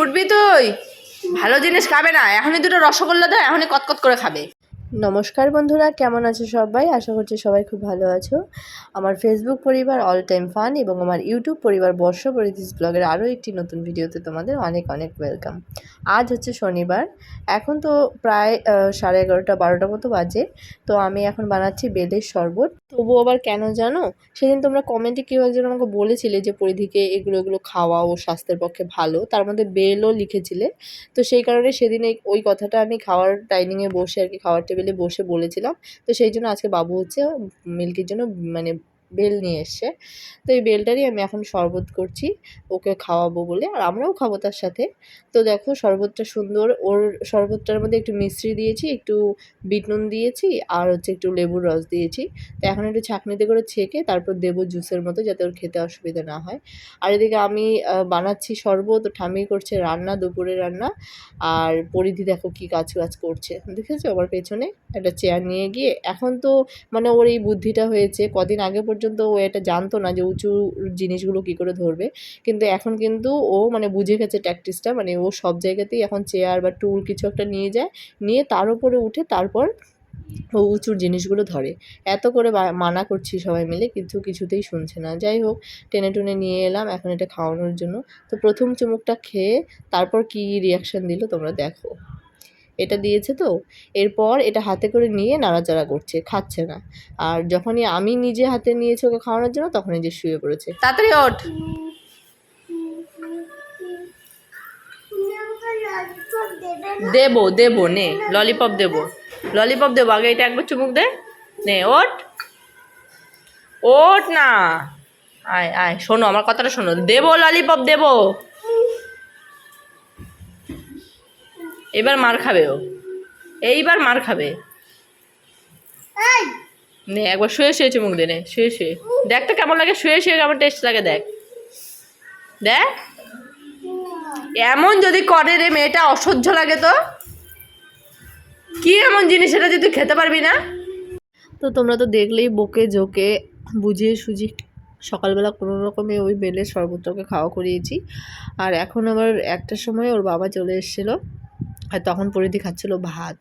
উঠবি তুই? ভালো জিনিস খাবে না। এখনই দুটো রসগোল্লা দাও এখনই কতকত করে খাবে। নমস্কার বন্ধুরা, কেমন আছো সবাই? আশা করছি সবাই খুব ভালো আছো। আমার ফেসবুক পরিবার অল টাইম ফান এবং আমার ইউটিউব পরিবার বর্ষ পরিধিস ব্লগের আরও একটি নতুন ভিডিওতে তোমাদের অনেক অনেক ওয়েলকাম আজ হচ্ছে শনিবার, এখন তো প্রায় সাড়ে এগারোটা, বারোটা মতো বাজে, তো আমি এখন বানাচ্ছি বেলের শরবত। তবু আবার কেন জানো, সেদিন তোমরা কমেন্টে কেউ একজন আমাকে বলেছিলে যে পরিধিকে এগুলো এগুলো খাওয়া ও স্বাস্থ্যের পক্ষে ভালো, তার মধ্যে বেলও লিখেছিলে। তো সেই কারণে সেদিন ওই কথাটা আমি খাওয়ার ডাইনিংয়ে বসে আর কি খাওয়ার টেবিলে বসে বলেছিলাম। তো সেই জন্য আজকে বাবু হচ্ছে মিল্কির জন্য মানে বেল নিয়ে এসছে। তো এই বেলটারই আমি এখন শরবত করছি, ওকে খাওয়াবো বলে, আর আমরাও খাব তার সাথে। তো দেখো শরবতটা সুন্দর, ওর শরবতটার মধ্যে একটু মিশ্রি দিয়েছি, একটু বিট নুন দিয়েছি, আর হচ্ছে একটু লেবুর রস দিয়েছি। তো এখন একটু ছাঁকনিতে করে ছেঁকে তারপর দেবো জুসের মতো যাতে ওর খেতে অসুবিধা না হয়। আর এদিকে আমি বানাচ্ছি শরবত ঠামি করছে রান্না দুপুরে রান্না। আর পরিধি দেখো কি কাজ কাজ করছে। দেখেছ? আমার পেছনে একটা চেয়ার নিয়ে গিয়ে। এখন তো মানে ওর এই বুদ্ধিটা হয়েছে, কদিন আগে পর্যন্ত ও এটা জানতো না যে উঁচু জিনিসগুলো কি করে ধরবে। কিন্তু এখন কিন্তু ও মানে বুঝে গেছে ট্যাকটিসটা মানে ও সব জায়গাতেই এখন চেয়ার বা টুল কিছু একটা নিয়ে যায়, নিয়ে তার উপরে উঠে তারপর ও উঁচুর জিনিসগুলো ধরে। এত করে মানা করছি সবাই মিলে, কিন্তু কিছুতেই শুনছে না। যাই হোক, টেনে টুনে নিয়ে এলাম এখন এটা খাওয়ানোর জন্য। তো প্রথম চুমুকটা খেয়ে তারপর কি রিয়াকশান দিল তোমরা দেখো। এটা দিয়েছে তো। এরপর এটা হাতে করে নিয়ে নাড়াচাড়া করছে, খাচ্ছে না। আর যখনই আমি নিজে হাতে নিয়েছি ওকে খাওয়ানোর জন্য, তখনই যে শুয়ে পড়েছে। তাড়াতাড়ি ওঠ। দেবো দেবো, নে। ললিপপ দেবো। ললিপপ দেবো। আগে এটা একবার চুমুক দে। নে ওট ওট না। আয় আয়, শোনো, আমার কথাটা শোনো। দেবো, ললিপপ দেবো। এবার মার খাবে ও। এইবার মার খাবে। নে একবার শুয়ে শুয়ে চুমুক দে নে শুয়ে শুয়ে। দেখ তো কেমন লাগে শুয়ে শুয়ে কেমন টেস্ট লাগে দেখ। দেখ। এমন যদি করে রে মেয়েটা অসহ্য লাগে তো। কি এমন জিনিস এটা যে তুই খেতে পারবি না? তো তোমরা তো দেখলেই বকে ঝোঁকে বুঝিয়ে সুঝি সকালবেলা কোনো রকমে ওই বেলের শরবতটাকে খাওয়া করিয়েছি। আর এখন আবার একটার সময় ওর বাবা চলে এসেছিল। আর তখন পরিধি খাচ্ছিলো ভাত।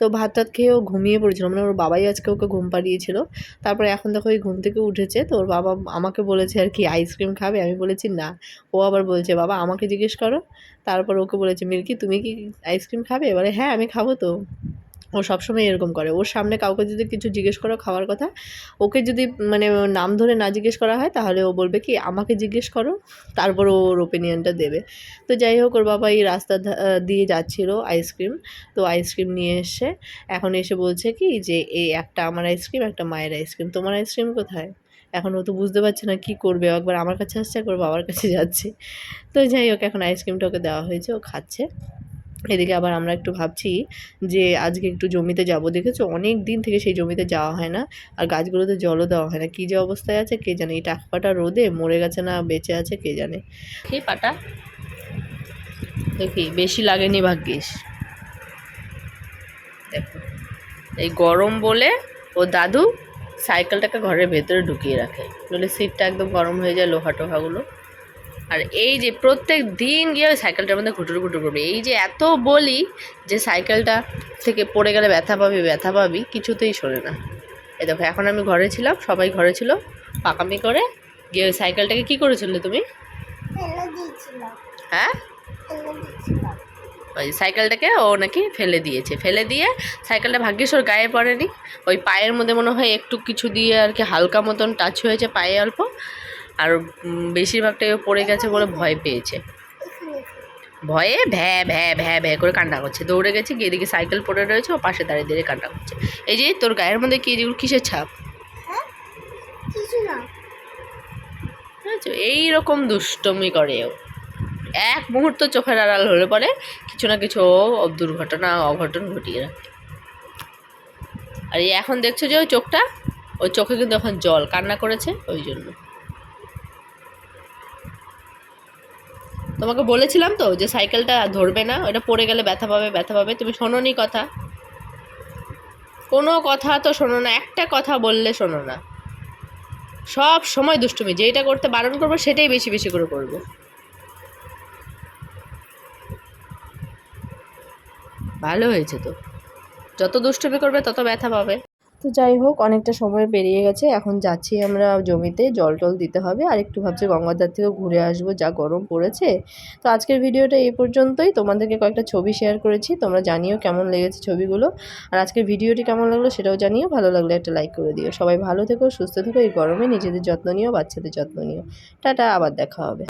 তো ভাত টাত খেয়ে ও ঘুমিয়ে পড়েছিল। মানে ওর বাবাই আজকে ওকে ঘুম পাড়িয়েছিল। তারপরে এখন দেখো ওই ঘুম থেকে উঠেছে। তো ওর বাবা আমাকে বলেছে আর কি, আইসক্রিম খাবে? আমি বলেছি, না। ও আবার বলছে, বাবা, আমাকে জিজ্ঞেস করো। তারপর ওকে বলেছে, মিল্কি, তুমি কি আইসক্রিম খাবে? এবারে হ্যাঁ আমি খাব তো। ও সবসময় এরকম করে। ওর সামনে কাউকে যদি কিছু জিজ্ঞেস করো খাওয়ার কথা, ওকে যদি মানে নাম ধরে না জিজ্ঞেস করা হয়, তাহলে ও বলবে কি, আমাকে জিজ্ঞেস করো, তারপর ওর ওপিনিয়নটা দেবে। তো যাই হোক, ওর বাবা এই রাস্তা দিয়ে যাচ্ছিল আইসক্রিম তো আইসক্রিম নিয়ে এসে এখন এসে বলছে কি, যে এই একটা আমার আইসক্রিম একটা মায়ের আইসক্রিম তোমার আইসক্রিম কোথায়? এখন ও তো বুঝতে পারছে না কি করবে। একবার আমার কাছে আসছে, একবার বাবার কাছে যাচ্ছে। তো যাই হোক, এখন আইসক্রিমটা ওকে দেওয়া হয়েছে, ও খাচ্ছে। এদিকে আবার আমরা একটু ভাবছি যে আজকে একটু জমিতে যাব। দেখেছ? অনেক দিন থেকে সেই জমিতে যাওয়া হয় না। আর গাছগুলোতে জলও দেওয়া হয় না। কী যে অবস্থায় আছে কে জানে? এই টাকপাটা রোদে মরে গেছে না বেঁচে আছে কে জানে? খেয়ে পাটা। দেখি বেশি লাগেনি ভাগ্যিস। দেখো এই গরম বলে ও দাদু সাইকেলটাকে ঘরের ভেতরে ঢুকিয়ে রাখে। নইলে সিটটা একদম গরম হয়ে যায় লোহা টোহাগুলো আর এই যে প্রত্যেক দিন গিয়ে ওই সাইকেলটার মধ্যে ঘুটুর ঘুটুর করবে। এই যে এত বলি যে সাইকেলটা থেকে পড়ে গেলে ব্যথা পাবি ব্যথা পাবি কিছুতেই শোনে না। এই দেখো এখন আমি ঘরে ছিলাম সবাই ঘরে ছিল। পাকামি করে গিয়ে ওই সাইকেলটাকে কী করেছিলে তুমি? হ্যাঁ? ওই সাইকেলটাকে ও নাকি ফেলে দিয়েছে। ফেলে দিয়ে সাইকেলটা ভাগ্যিস ওর গায়ে পড়েনি। ওই পায়ের মধ্যে মনে হয় একটু কিছু দিয়ে আর কি হালকা মতন টাচ হয়েছে পায়ে অল্প। আর বেশিরভাগটাই ও পড়ে গেছে বলে ভয় পেয়েছে। ভয়ে ভ্যা ভ্যা ভ্যা ভ্যা করে কান্না করছে। দৌড়ে গেছে গিয়ে দিকে সাইকেল পড়ে রয়েছে ও পাশে দাঁড়িয়ে দাঁড়িয়ে কান্না করছে। এই যে তোর গায়ের মধ্যে কি যেগুলো কিসের ছাপ? এই রকম দুষ্টমি করে ও। এক মুহূর্ত চোখের আড়াল হলে পরে কিছু না কিছু দুর্ঘটনা অঘটন ঘটিয়ে রাখে। আর এই এখন দেখছ যে ওই চোখটা ওই চোখে কিন্তু এখন জল কান্না করেছে ওই জন্য। তোমাকে বলেছিলাম তো যে সাইকেলটা ধরবে না, ওটা পড়ে গেলে ব্যথা পাবে ব্যথা পাবে, তুমি শোনোনি কথা। কোনো কথা তো শোনো না, একটা কথা বললে শোনো না। সব সময় দুষ্টুমি যেটা করতে বারণ করব, সেটাই বেশি বেশি করে করব। ভালো হয়েছে তো। যত দুষ্টুমি করবে, তত ব্যথা পাবে। তো যাই হোক, অনেকটা সময় পেরিয়ে গেছে। এখন যাচ্ছি আমরা জমিতে, জল টল দিতে হবে। আর একটু ভাবছি গঙ্গাধার থেকেও ঘুরে আসব, যা গরম পড়েছে। তো আজকের ভিডিওটা এই পর্যন্তই। তোমাদেরকে কয়েকটা ছবি শেয়ার করেছি। তোমরা জানিও কেমন লেগেছে ছবিগুলো। আর আজকের ভিডিওটি কেমন লাগল সেটাও জানিও। ভালো লাগলে একটা লাইক করে দিও। সবাই ভালো থেকো, সুস্থ থেকো। এই গরমে নিজেদের যত্ন নিও, বাচ্চাদের যত্ন নিও। টাটা, আবার দেখা হবে।